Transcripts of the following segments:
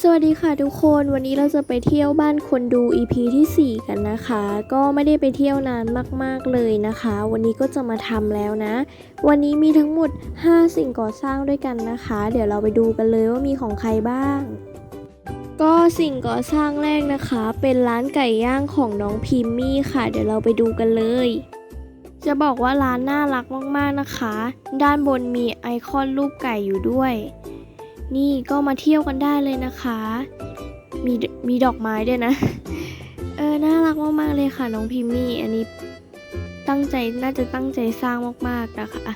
สวัสดีค่ะทุกคนวันนี้เราจะไปเที่ยวบ้านคนดู EP ที่ 4 กันนะคะ ก็ไม่ได้ไปเที่ยวนานมากๆเลยนะคะ วันนี้ก็จะมาทำแล้วนะ วันนี้มีทั้งหมด 5 สิ่งก่อสร้างด้วยกันนะคะ เดี๋ยวเราไปดูกันเลยว่ามีของใครบ้าง ก็สิ่งก่อสร้างแรกนะคะ เป็นร้านไก่ย่างของน้องพิมมี่ค่ะ เดี๋ยวเราไปดูกันเลยจะบอกว่าร้านน่ารักมากๆนะคะ ด้านบนมีไอคอนรูปไก่อยู่ด้วย นี่ก็มาเที่ยวกันได้เลยนะคะ มีมีดอกไม้ด้วยนะ เออ น่ารักมากๆเลยค่ะน้องพิมมี่ อันนี้ตั้งใจน่าจะตั้งใจสร้างมากๆนะคะ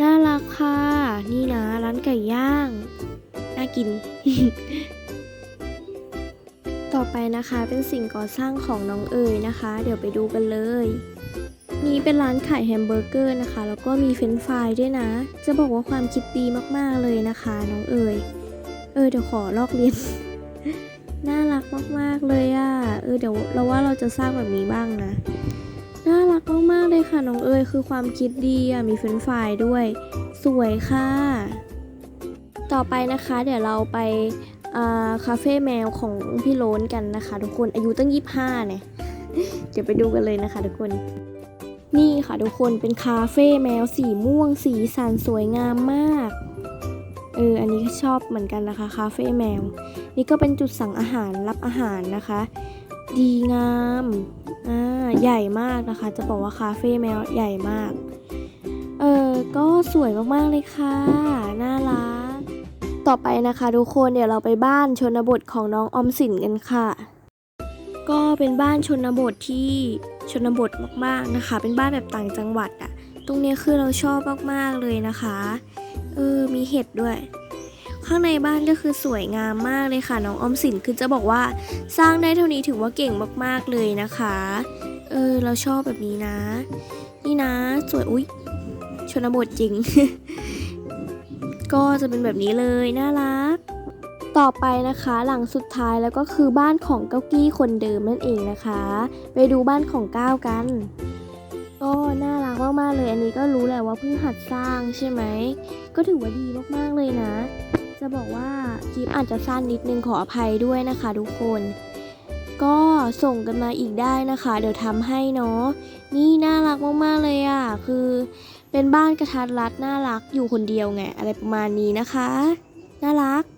น่ารักค่ะ นี่นะ ร้านไก่ย่าง น่ากิน ต่อไปนะคะเป็นสิ่งก่อสร้างของน้องเอ๋ยนะคะ เดี๋ยวไปดูกันเลย นี่เป็นร้านขายแฮมเบอร์เกอร์นะคะ แล้วก็มีเฟรนฟรายด้วยนะ จะบอกว่าความคิดดีมากๆเลยนะคะ น้องเอ๋ยเออเดี๋ยวขอลอกเรียน น่ารักมากๆเลยอะ่ะ เออเดี๋ยวเราว่าเราจะสร้างแบบนี้บ้างนะ น่ารักมากๆเลยค่ะน้องเอ๋ยคือความคิดดีอะ่ะมีเฟรนฟรายด้วย สวยค่ะ ต่อไปนะคะ เดี๋ยวเราไปคาเฟ่แมวของพี่โลนกันนะคะ ทุกคนอายุตั้งยี่ห้าเนี่ยเดี๋ยวไปดูกันเลยนะคะ ทุกคน นี่ค่ะทุกคนเป็นคาเฟ่แมวสีม่วงสีสันสวยงามมาก เออ อันนี้ก็ชอบเหมือนกันนะคะ คาเฟ่แมว นี่ก็เป็นจุดสั่งอาหารรับอาหารนะคะ ดีงาม อ่า ใหญ่มากนะคะ จะบอกว่าคาเฟ่แมวใหญ่มาก เออ ก็สวยมากๆเลยค่ะ น่ารัก ต่อไปนะคะทุกคนเดี๋ยวเราไปบ้านชนบทของน้องออมสินกันค่ะ ก็เป็นบ้านชนบทที่ ชนบทมากๆนะคะ เป็นบ้านแบบต่างจังหวัดอะตรงนี้คือเราชอบมากๆเลยนะคะเออมีเห็ดด้วย ข้างในบ้านก็คือสวยงามมากเลยค่ะน้องออมสินคือจะบอกว่าสร้างได้เท่านี้ถือว่าเก่งมากๆเลยนะคะเออเราชอบแบบนี้นะ นี่นะสวยอุ๊ยชนบทจริง ก็จะเป็นแบบนี้เลยน่ารัก ต่อไปนะคะหลังสุดท้ายแล้วก็คือบ้านของเก้ากี้คนเดิมนั่นเองนะคะ ไปดูบ้านของก้าวกัน ก็น่ารักมากๆเลย อันนี้ก็รู้แหละว่าเพิ่งหัดสร้างใช่ไหม ก็ถือว่าดีมากๆเลยนะ จะบอกว่าคลิปอาจจะสั้นนิดนึงขออภัยด้วยนะคะทุกคน ก็ส่งกันมาอีกได้นะคะ เดี๋ยวทำให้เนาะนี่น่ารักมากๆเลยอะ่ะคือเป็นบ้านกระทัดรัดน่ารักอยู่คนเดียวไงอะไรประมาณนี้นะคะ น่ารัก